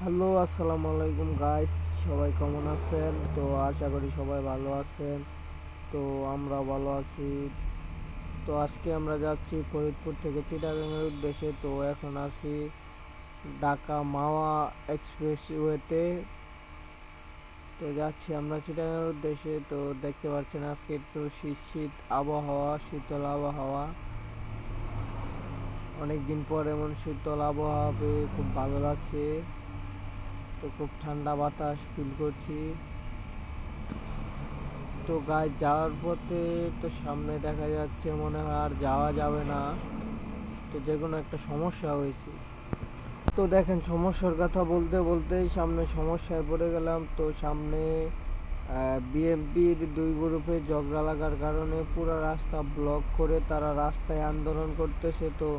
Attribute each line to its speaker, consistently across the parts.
Speaker 1: Hello, আসসালামু আলাইকুম guys সবাই কেমন আছেন? তো আশা করি সবাই ভালো আছেন। তো আমরা ভালো আছি। তো আজকে আমরা যাচ্ছি ফরিদপুর থেকে চিটাগাংয়ের উদ্দেশ্যে। তো এখন আছি ঢাকা মাওয়া এক্সপ্রেসওয়েতে তো যাচ্ছি আমরা চিটাগাংয়ের উদ্দেশ্যে। তো দেখতে পাচ্ছেন আজকে একটু শীত শীত আবহাওয়া, শীতল আবহাওয়া। অনেকদিন পর এমন শীতল আবহাওয়া খুব ভালো লাগছে। তো খুব ঠান্ডা বাতাস ফিল করছি। তো গায়ে যাওয়ার পথে তো সামনে দেখা যাচ্ছে মনে হয় আর যাওয়া যাবে না। তো যে কোনো একটা সমস্যা হয়েছে। তো দেখেন, সমস্যার কথা বলতে বলতেই সামনে সমস্যায় পড়ে গেলাম। তো সামনে বিএমপির দুই গ্রুপে ঝগড়া লাগার কারণে পুরো রাস্তা ব্লক করে তারা রাস্তায় আন্দোলন করতেছে। তো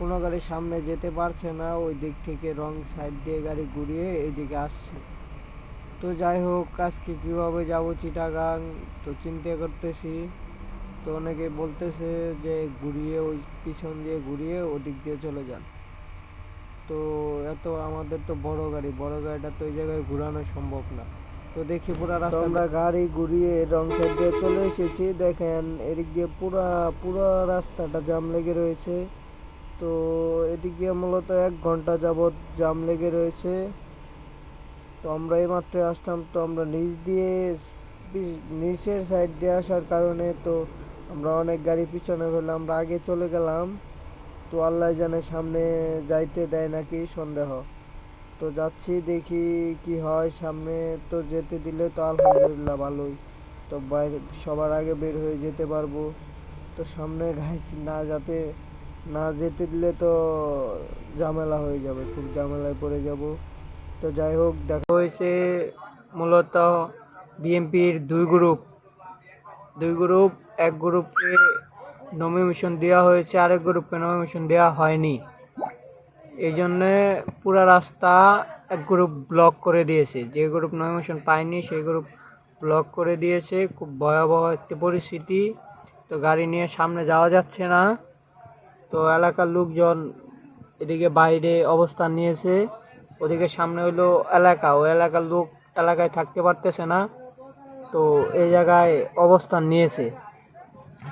Speaker 1: কোনো গাড়ি সামনে যেতে পারছে না ওই দিক থেকে রং সাইড দিয়ে গাড়ি ঘুরিয়ে এইদিকে আসছে। তো যাই হোক আজকে কীভাবে যাব চিটাগাং তো চিন্তা করতেছি। তো অনেকে বলতেছে যে ঘুরিয়ে ওই পিছন দিয়ে ঘুরিয়ে ওদিক দিয়ে চলে যান। তো এত আমাদের তো বড় গাড়ি বড় গাড়িটা তো ওই জায়গায় ঘোরানো সম্ভব না। তো দেখি পুরো রাস্তা আমরা গাড়ি ঘুরিয়ে রং সাইড দিয়ে চলে এসেছি। দেখেন এদিক দিয়ে পুরা পুরো রাস্তাটা জাম লেগে রয়েছে। তো এদিকে মূলত এক ঘণ্টা যাবৎ জাম লেগে রয়েছে। তো আমরা এইমাত্র আসলাম, তো আমরা নিচ দিয়ে নিচের সাইড দিয়ে আসার কারণে তো আমরা অনেক গাড়ি পিছনে ফেলে আমরা আগে চলে গেলাম। তো আল্লাহ জানে সামনে যাইতে দেয় নাকি সন্দেহ। তো যাচ্ছি, দেখি কি হয়, সামনে তো যেতে দিলে তো আলহামদুলিল্লাহ ভালোই। তো বাইরে, সবার আগে বের হয়ে যেতে পারব। তো সামনে ঘাইস না যাতে না যেতে দিলে তো ঝামেলা হয়ে যাবে, খুব ঝামেলায় পড়ে যাব। তো যাই হোক, দেখা হয়েছে মূলত বিএনপির দুই গ্রুপ দুই গ্রুপ এক গ্রুপকে নমিনেশন দেওয়া হয়েছে, আরেক গ্রুপকে নমিনেশন দেওয়া হয়নি। এই জন্যে পুরা রাস্তা এক গ্রুপ ব্লক করে দিয়েছে। যে গ্রুপ নমিনেশন পায়নি, সেই গ্রুপ ব্লক করে দিয়েছে। খুব ভয়াবহ একটি পরিস্থিতি। তো গাড়ি নিয়ে সামনে যাওয়া যাচ্ছে না। তো এলাকার লোকজন এদিকে বাইরে অবস্থান নিয়েছে। ওদিকে সামনে হইল এলাকা। ওই এলাকার লোক এলাকায় থাকতে পারতেছে না। তো এই জায়গায় অবস্থান নিয়েছে।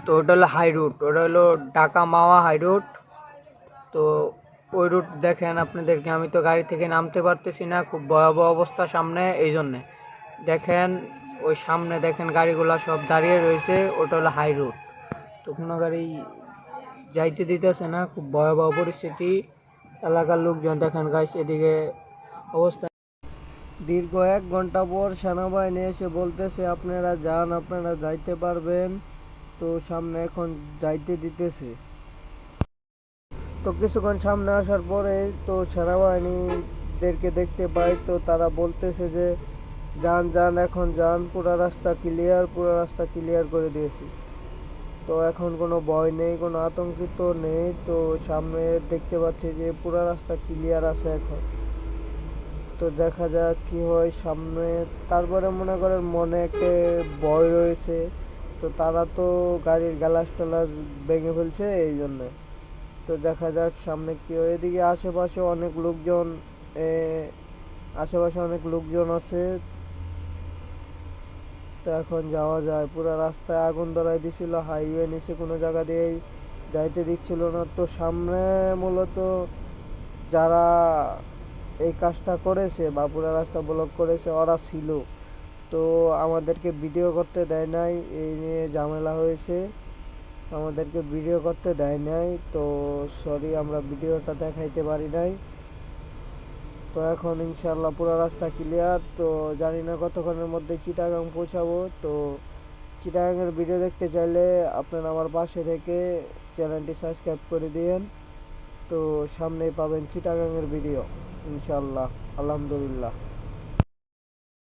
Speaker 1: তো ওটা হলো হাই রুট ওটা হলো ঢাকা মাওয়া হাই রুট তো ওই রুট দেখেন আপনাদেরকে। আমি তো গাড়ি থেকে নামতে পারতেছি না। খুব ভয়াবহ অবস্থা সামনে এই জন্যে। দেখেন, ওই সামনে দেখেন গাড়িগুলো সব দাঁড়িয়ে রয়েছে। ওটা হলো হাই রুট তো কোনো গাড়ি যাইতে দিতেছে না, খুব ভয়াবহ পরিস্থিতি। এলাকার লোকজন দেখেন গাইস এদিকে অবস্থা। দীর্ঘ এক ঘণ্টা পর সেনাবাহিনী এসে বলতেছে, আপনারা যান, আপনারা যাইতে পারবেন। তো সামনে এখন যাইতে দিতেছে। তো কিছুক্ষণ সামনে আসার পরে তো সেনাবাহিনীদেরকে দেখতে পাই, তো তারা বলতেছে যে, যান যান, এখন যান, পুরো রাস্তা ক্লিয়ার পুরো রাস্তা ক্লিয়ার করে দিয়েছি। তো এখন কোনো ভয় নেই, কোনো আতঙ্কিত নেই। তো সামনে দেখতে পাচ্ছি যে পুরো রাস্তা ক্লিয়ার আছে এখন। তো দেখা যাক কি হয় সামনে। তারপরে মনে করেন মনে একটা ভয় রয়েছে। তো তারা তো গাড়ির গ্যালাস টালাস ভেঙে ফেলছে এই জন্য তো দেখা যাক সামনে কি হয়। এদিকে আশেপাশে অনেক লোকজন আশেপাশে অনেক লোকজন আছে। তো এখন যাওয়া যায়। পুরো রাস্তায় আগুন ধরাই দিছিল হাইওয়ে নিচে কোনো জায়গা দিয়েই যাইতে দিচ্ছিল না। তো সামনে মূলত যারা এই কাজটা করেছে বা পুরো রাস্তা ব্লক করেছে, ওরা ছিল। তো আমাদেরকে ভিডিও করতে দেয় নাই, এই নিয়ে ঝামেলা হয়েছে। আমাদেরকে ভিডিও করতে দেয় নাই, তো সরি আমরা ভিডিওটা দেখাইতে পারি নাই। তো এখন ইনশাল্লাহ পুরো রাস্তা ক্লিয়ার তো জানি না কতক্ষণের মধ্যে চিটাগাং পৌঁছাবো। তো চিটাগাংয়ের ভিডিও দেখতে চাইলে আপনার আমার পাশে থেকে চ্যানেলটি সাবস্ক্রাইব করে দিয়েন। তো সামনেই পাবেন চিটাগাংয়ের ভিডিও ইনশাল্লাহ আলহামদুলিল্লাহ।